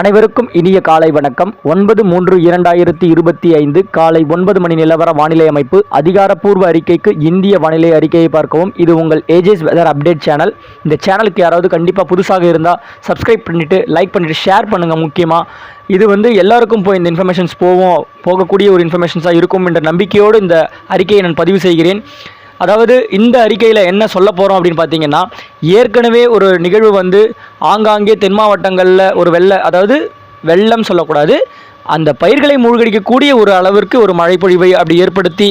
அனைவருக்கும் இனிய காலை வணக்கம். ஒன்பது மூன்று இரண்டாயிரத்தி இருபத்தி ஐந்து காலை ஒன்பது மணி நிலவர வானிலை அமைப்பு அதிகாரப்பூர்வ அறிக்கைக்கு இந்திய வானிலை அறிக்கையை பார்க்கவும். இது உங்கள் ஏஜேஸ் வெதர் அப்டேட் சேனல் இந்த சேனலுக்கு யாராவது கண்டிப்பாக புதுசாக இருந்தால் சப்ஸ்கிரைப் பண்ணிவிட்டு லைக் பண்ணிவிட்டு ஷேர் பண்ணுங்கள் முக்கியமாக இது வந்து எல்லாருக்கும் போய் இந்த இன்ஃபர்மேஷன்ஸ் போவோம் போகக்கூடிய ஒரு இன்ஃபர்மேஷன்ஸாக இருக்கும் என்ற நம்பிக்கையோடு இந்த அறிக்கையை நான் பதிவு செய்கிறேன். அதாவது இந்த அறிக்கையில் என்ன சொல்ல போகிறோம் அப்படின்னு பார்த்தீங்கன்னா ஏற்கனவே ஒரு நிகழ்வு வந்து ஆங்காங்கே தென் மாவட்டங்களில் ஒரு வெள்ள அதாவது வெள்ளம் சொல்லக்கூடாது அந்த பயிர்களை மூழ்கடிக்கக்கூடிய ஒரு அளவிற்கு ஒரு மழைப்பொழிவை அப்படி ஏற்படுத்தி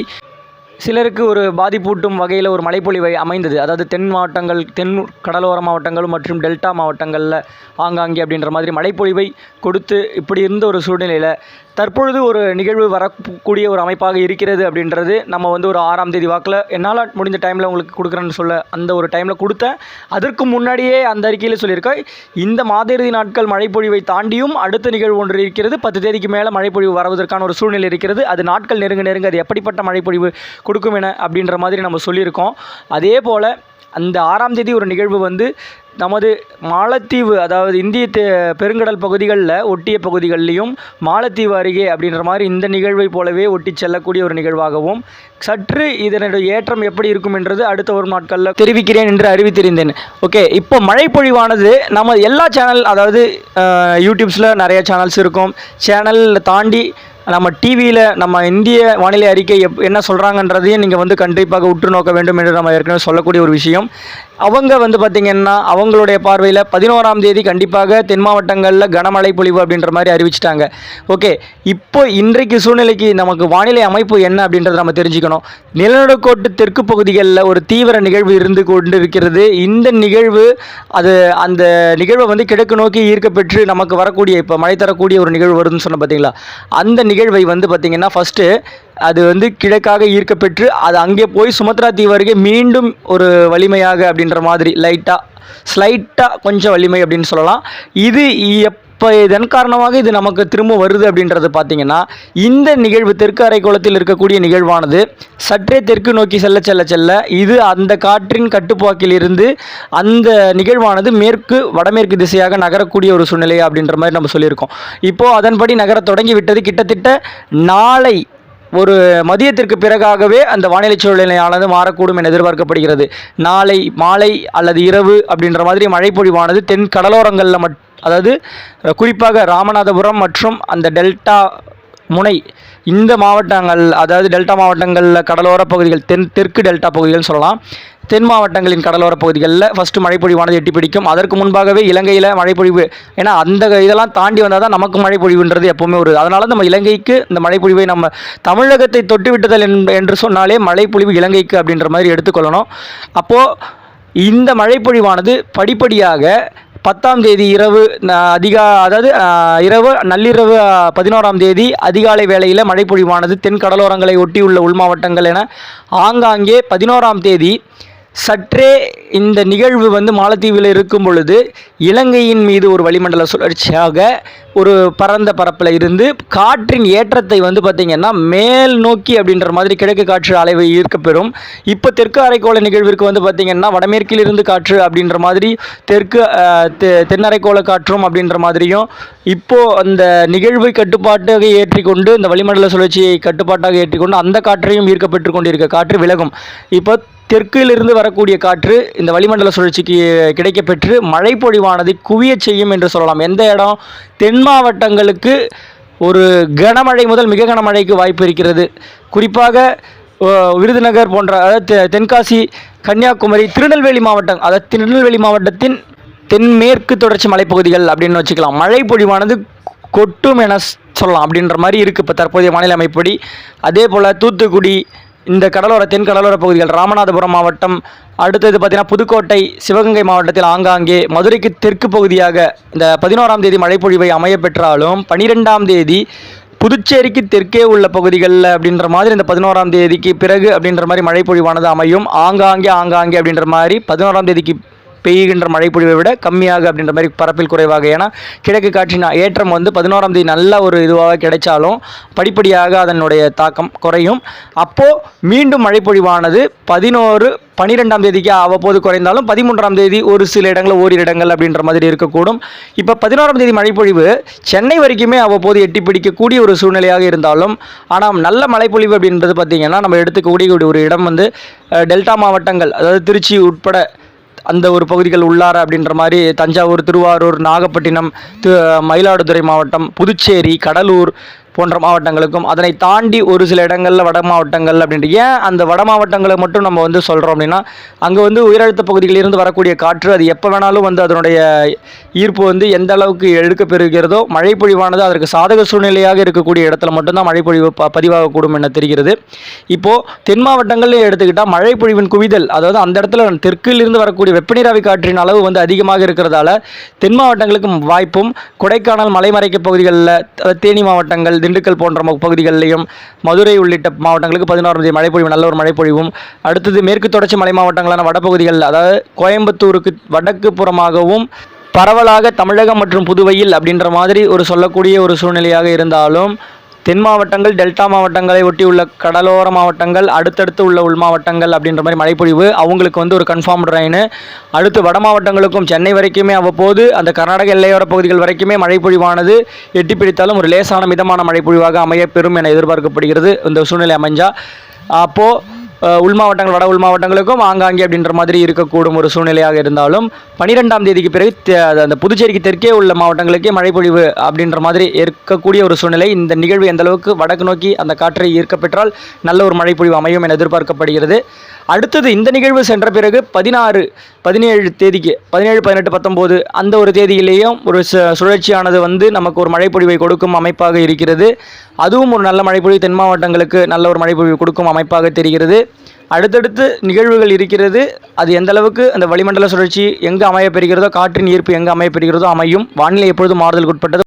சிலருக்கு ஒரு பாதிப்பூட்டும் வகையில் ஒரு மழைப்பொழிவை அமைந்தது. அதாவது தென் மாவட்டங்கள் தென் கடலோர மாவட்டங்கள் மற்றும் டெல்டா மாவட்டங்களில் ஆங்காங்கே அப்படின்ற மாதிரி மழைப்பொழிவை கொடுத்து இப்படி இருந்த ஒரு சூழ்நிலையில் தற்பொழுது ஒரு நிகழ்வு வரக்கூடிய ஒரு அமைப்பாக இருக்கிறது அப்படின்றது நம்ம வந்து ஒரு ஆறாம் தேதி வாக்கில் என்னால் முடிஞ்ச டைமில் உங்களுக்கு கொடுக்குறேன்னு சொல்ல அந்த ஒரு டைமில் கொடுத்தேன். அதற்கு முன்னாடியே அந்த அறிக்கையில் சொல்லியிருக்கேன். இந்த மாத நாட்கள் மழைப்பொழிவை தாண்டியும் அடுத்த நிகழ்வு ஒன்று இருக்கிறது. பத்து தேதிக்கு மேலே மழைப்பொழிவு வருவதற்கான ஒரு சூழ்நிலை இருக்கிறது. அது நாட்கள் நெருங்க நெருங்க அது எப்படிப்பட்ட மழைப்பொழிவு கொடுக்கும் என அப்படின்ற மாதிரி நம்ம சொல்லியிருக்கோம். அதே போல் அந்த ஆறாம் தேதி ஒரு நிகழ்வு வந்து நமது மாலத்தீவு அதாவது இந்திய பெருங்கடல் பகுதிகளில் ஒட்டிய பகுதிகளிலையும் மாலத்தீவு அருகே அப்படின்ற மாதிரி இந்த நிகழ்வை போலவே ஒட்டி செல்லக்கூடிய ஒரு நிகழ்வாகவும் சற்று இதனுடைய ஏற்றம் எப்படி இருக்கும் என்றது அடுத்த ஒரு நாட்களில் தெரிவிக்கிறேன் என்று அறிவித்திருந்தேன். ஓகே இப்போ மழைப்பொழிவானது நம்ம எல்லா சேனல் அதாவது யூடியூப்ஸில் நிறைய சேனல்ஸ் இருக்கும். சேனலில் தாண்டி நம்ம டிவியில் நம்ம இந்திய வானிலை அறிக்கை எப் என்ன சொல்கிறாங்கன்றதையும் நீங்கள் வந்து கண்டிப்பாக உற்று நோக்க வேண்டும் என்று நம்ம ஏற்கனவே சொல்லக்கூடிய ஒரு விஷயம். அவங்க வந்து பார்த்திங்கன்னா அவங்களுடைய பார்வையில் பதினோராம் தேதி கண்டிப்பாக தென் மாவட்டங்களில் கனமழை பொழிவு அப்படின்ற மாதிரி அறிவிச்சிட்டாங்க. ஓகே இப்போ இன்றைக்கு சூழ்நிலைக்கு நமக்கு வானிலை அமைப்பு என்ன அப்படின்றத நம்ம தெரிஞ்சுக்கணும். நிலநடுக்கோட்டு தெற்கு பகுதிகளில் ஒரு தீவிர நிகழ்வு இருந்து கொண்டு இருக்கிறது இந்த நிகழ்வு அது அந்த நிகழ்வை வந்து கிழக்கு நோக்கி ஈர்க்கப்பெற்று நமக்கு வரக்கூடிய இப்போ மழை தரக்கூடிய ஒரு நிகழ்வு வருதுன்னு சொன்ன பார்த்தீங்களா அந்த நிகழ்வை வந்து பார்த்திங்கன்னா ஃபஸ்ட்டு அது வந்து கிழக்காக ஈர்க்கப்பெற்று அது அங்கே போய் சுமத்ரா தீவு அருகே மீண்டும் ஒரு வலிமையாக அப்படின்ற மாதிரி லைட்டாக ஸ்லைட்டாக கொஞ்சம் வலிமை அப்படின்னு சொல்லலாம். இது இப்போ இதன் காரணமாக இது நமக்கு திரும்ப வருது அப்படின்றது பார்த்தீங்கன்னா இந்த நிகழ்வு தெற்கு அரைக்கோளத்தில் இருக்கக்கூடிய நிகழ்வானது சற்றே தெற்கு நோக்கி செல்ல செல்ல செல்ல இது அந்த காற்றின் கட்டுப்பாக்கிலிருந்து அந்த நிகழ்வானது மேற்கு வடமேற்கு திசையாக நகரக்கூடிய ஒரு சூழ்நிலை அப்படின்ற மாதிரி நம்ம சொல்லியிருக்கோம். இப்போது அதன்படி நகர தொடங்கி விட்டது கிட்டத்தட்ட நாளை ஒரு மதியத்திற்கு பிறகாகவே அந்த வானிலை சூழ்நிலையானது மாறக்கூடும் என எதிர்பார்க்கப்படுகிறது. நாளை மாலை அல்லது இரவு அப்படின்ற மாதிரி மழைப்பொழிவானது தென் கடலோரங்களில் மட் அதாவது குறிப்பாக ராமநாதபுரம் மற்றும் அந்த டெல்டா முனை இந்த மாவட்டங்கள் அதாவது டெல்டா மாவட்டங்களில் கடலோர பகுதிகள் தென் தெற்கு டெல்டா பகுதிகள்னு சொல்லலாம். தென் மாவட்டங்களின் கடலோர பகுதிகளில் ஃபஸ்ட்டு மழைப்பொழிவானது எட்டி பிடிக்கும். அதற்கு முன்பாகவே இலங்கையில் மழைப்பொழிவு ஏன்னா அந்த இதெல்லாம் தாண்டி வந்தால் தான் நமக்கு மழைப்பொழிவுன்றது எப்போவுமே ஒரு அதனால் நம்ம இலங்கைக்கு இந்த மழைப்பொழிவை நம்ம தமிழகத்தை தொட்டு விட்டதல் என்- என்று சொன்னாலே மழைப்பொழிவு இலங்கைக்கு அப்படின்ற மாதிரி எடுத்துக்கொள்ளணும். அப்போது இந்த மழைப்பொழிவானது படிப்படியாக பத்தாம் தேதி இரவு ந- அதிகா அதாவது இரவு நள்ளிரவு பதினோராம் தேதி அதிகாலை வேளையில் மழைப்பொழிவானது. தென் கடலோரங்களை ஒட்டியுள்ள உள் மாவட்டங்கள் என ஆங்காங்கே பதினோராம் தேதி சற்றே இந்த நிகழ்வு வந்து மாலத்தீவில் இருக்கும் பொழுது இலங்கையின் மீது ஒரு வளிமண்டல சுழற்சியாக ஒரு பரந்த பரப்பில் இருந்து காற்றின் ஏற்றத்தை வந்து பார்த்திங்கன்னா மேல் நோக்கி அப்படின்ற மாதிரி கிழக்கு காற்று அலைவை ஈர்க்கப்பெறும். இப்போ தெற்கு அரைக்கோள நிகழ்விற்கு வந்து பார்த்திங்கன்னா வடமேற்கில் இருந்து காற்று அப்படின்ற மாதிரி தெற்கு தெ- தென் அரைக்கோள காற்றும் அப்படின்ற மாதிரியும் இப்போது அந்த நிகழ்வை கட்டுப்பாட்டாக ஏற்றிக்கொண்டு இந்த வளிமண்டல சுழற்சியை கட்டுப்பாட்டாக ஏற்றிக்கொண்டு அந்த காற்றையும் ஈர்க்கப்பட்டு கொண்டிருக்க காற்று விலகும். இப்போ தெற்கிலிருந்து வரக்கூடிய காற்று இந்த வளிமண்டல சுழற்சிக்கு கிடைக்கப்பெற்று மழைப்பொழிவானதை குவியச் செய்யும் என்று சொல்லலாம். எந்த இடம்? தென் மாவட்டங்களுக்கு ஒரு கனமழை முதல் மிக கனமழைக்கு வாய்ப்பு இருக்கிறது. குறிப்பாக விருதுநகர் போன்ற அதாவது தெ- தென்காசி கன்னியாகுமரி திருநெல்வேலி மாவட்டம் அதாவது திருநெல்வேலி மாவட்டத்தின் தென்மேற்கு தொடர்ச்சி மலைப்பகுதிகள் அப்படின்னு வச்சுக்கலாம். மழை பொழிவானது கொட்டும் என சொல்லலாம். அப்படின்ற மாதிரி இருக்குது இப்போ தற்போதைய வானிலை அமைப்படி அதே போல் தூத்துக்குடி இந்த கடலோர தென் கடலோர பகுதிகள் ராமநாதபுரம் மாவட்டம் அடுத்தது பார்த்தீங்கன்னா புதுக்கோட்டை சிவகங்கை மாவட்டத்தில் ஆங்காங்கே மதுரைக்கு தெற்கு பகுதியாக இந்த பதினோராம் தேதி மழைப்பொழிவை அமைய பெற்றாலும் பனிரெண்டாம் தேதி புதுச்சேரிக்கு தெற்கே உள்ள பகுதிகளில் அப்படின்ற மாதிரி இந்த பதினோராம் தேதிக்கு பிறகு அப்படின்ற மாதிரி மழைப்பொழிவானது அமையும். ஆங்காங்கே ஆங்காங்கே அப்படின்ற மாதிரி பதினோராம் தேதிக்கு பெய்கின்ற மழைப்பொழிவை விட கம்மியாக அப்படின்ற மாதிரி பரப்பில் குறைவாக. ஏன்னா கிழக்கு காற்றின் ஏற்றம் வந்து பதினோராம் தேதி நல்ல ஒரு இதுவாக கிடைச்சாலும் படிப்படியாக அதனுடைய தாக்கம் குறையும். அப்போது மீண்டும் மழைப்பொழிவானது பதினோரு பன்னிரெண்டாம் தேதிக்கு அவ்வப்போது குறைந்தாலும் பதிமூன்றாம் தேதி ஒரு சில இடங்கள் ஓரிரு இடங்கள் அப்படின்ற மாதிரி இருக்கக்கூடும். இப்போ பதினோராம் தேதி மழைப்பொழிவு சென்னை வரைக்குமே அவ்வப்போது எட்டி பிடிக்கக்கூடிய ஒரு சூழ்நிலையாக இருந்தாலும் ஆனால் நல்ல மழைப்பொழிவு அப்படின்றது பார்த்திங்கன்னா நம்ம எடுத்துக்கக்கூடிய ஒரு இடம் வந்து டெல்டா மாவட்டங்கள் அதாவது திருச்சி உட்பட அந்த ஒரு பகுதிகள் உள்ளார அப்படின்ற மாதிரி தஞ்சாவூர் திருவாரூர் நாகப்பட்டினம் மயிலாடுதுறை மாவட்டம் புதுச்சேரி கடலூர் போன்ற மாவட்டங்களுக்கும் அதனை தாண்டி ஒரு சில இடங்களில் வட மாவட்டங்கள் அப்படின்ட்டு. ஏன் அந்த வட மாவட்டங்களை மட்டும் நம்ம வந்து சொல்கிறோம் அப்படின்னா அங்கே வந்து உயரழுத்த பகுதிகளிலிருந்து வரக்கூடிய காற்று அது எப்போ வேணாலும் வந்து அதனுடைய ஈர்ப்பு வந்து எந்த அளவுக்கு எடுக்க பெறுகிறதோ மழைப்பொழிவானது அதற்கு சாதக சூழ்நிலையாக இருக்கக்கூடிய இடத்துல மட்டும்தான் மழைப்பொழிவு ப பதிவாகக்கூடும் என தெரிகிறது. இப்போது தென் மாவட்டங்களில் எடுத்துக்கிட்டால் மழைப்பொழிவின் குவிதல் அதாவது அந்த இடத்துல தெற்கிலிருந்து வரக்கூடிய வெப்பநீராவி காற்றின் அளவு வந்து அதிகமாக இருக்கிறதால தென் மாவட்டங்களுக்கு வாய்ப்பும் கொடைக்கானல் மலைமறைக்க பகுதிகளில் தேனி மாவட்டங்கள் திண்டுக்கல் போன்ற பகுதிகளிலையும் மதுரை உள்ளிட்ட மாவட்டங்களுக்கு பதினோராம் தேதி மழைப்பொழிவு நல்ல ஒரு மழைப்பொழிவும். அடுத்தது மேற்கு தொடர்ச்சி மலை மாவட்டங்களான வடபகுதிகளில் அதாவது கோயம்புத்தூருக்கு வடக்கு புறமாகவும் பரவலாக தமிழகம் மற்றும் புதுவையில் அப்படின்ற மாதிரி ஒரு சொல்லக்கூடிய ஒரு சூழ்நிலையாக இருந்தாலும் தென் மாவட்டங்கள் டெல்டா மாவட்டங்களை ஒட்டியுள்ள கடலோர மாவட்டங்கள் அடுத்தடுத்து உள்ள உள் மாவட்டங்கள் அப்படின்ற மாதிரி மழைப்பொழிவு அவங்களுக்கு வந்து ஒரு கன்ஃபார்ம் ட்ரைனு அடுத்து வட மாவட்டங்களுக்கும் சென்னை வரைக்குமே அவ்வப்போது அந்த கர்நாடக எல்லையோர பகுதிகள் வரைக்குமே மழைப்பொழிவானது. எட்டி பிடித்தாலும் ஒரு லேசான மிதமான மழைப்பொழிவாக அமையப்பெறும் என எதிர்பார்க்கப்படுகிறது. இந்த சூழ்நிலை அமைஞ்சா அப்போது உள் மாவட்டங்கள் வட உள் மாவட்டங்களுக்கும் ஆங்காங்கே அப்படின்ற மாதிரி இருக்கக்கூடும் ஒரு சூழ்நிலையாக இருந்தாலும் பனிரெண்டாம் தேதிக்கு பிறகு அந்த புதுச்சேரிக்கு தெற்கே உள்ள மாவட்டங்களுக்கே மழைப்பொழிவு அப்படின்ற மாதிரி இருக்கக்கூடிய ஒரு சூழ்நிலை. இந்த நிகழ்வு எந்த அளவுக்கு வடக்கு நோக்கி அந்த காற்றை ஈர்க்கப்பெற்றால் நல்ல ஒரு மழைப்பொழிவு அமையும் என எதிர்பார்க்கப்படுகிறது. அடுத்தது இந்த நிகழ்வு சென்ற பிறகு பதினாறு பதினேழு தேதிக்கு பதினேழு பதினெட்டு பத்தொம்போது அந்த ஒரு தேதியிலேயும் ஒரு சு- சுழற்சியானது வந்து நமக்கு ஒரு மழைப்பொழிவை கொடுக்கும் அமைப்பாக இருக்கிறது. அதுவும் ஒரு நல்ல மழைப்பொழிவு தென் மாவட்டங்களுக்கு நல்ல ஒரு மழைப்பொழிவு கொடுக்கும் அமைப்பாக தெரிகிறது. அடுத்தடுத்து நிகழ்வுகள் இருக்கிறது. அது எந்த அளவுக்கு அந்த வளிமண்டல சுழற்சி எங்கே அமையப்பெறுகிறதோ காற்றின் ஈர்ப்பு எங்கே அமையப்பெறுகிறதோ அமையும். வானிலை எப்பொழுதும் மாறுதலுக்கு உட்பட்டது.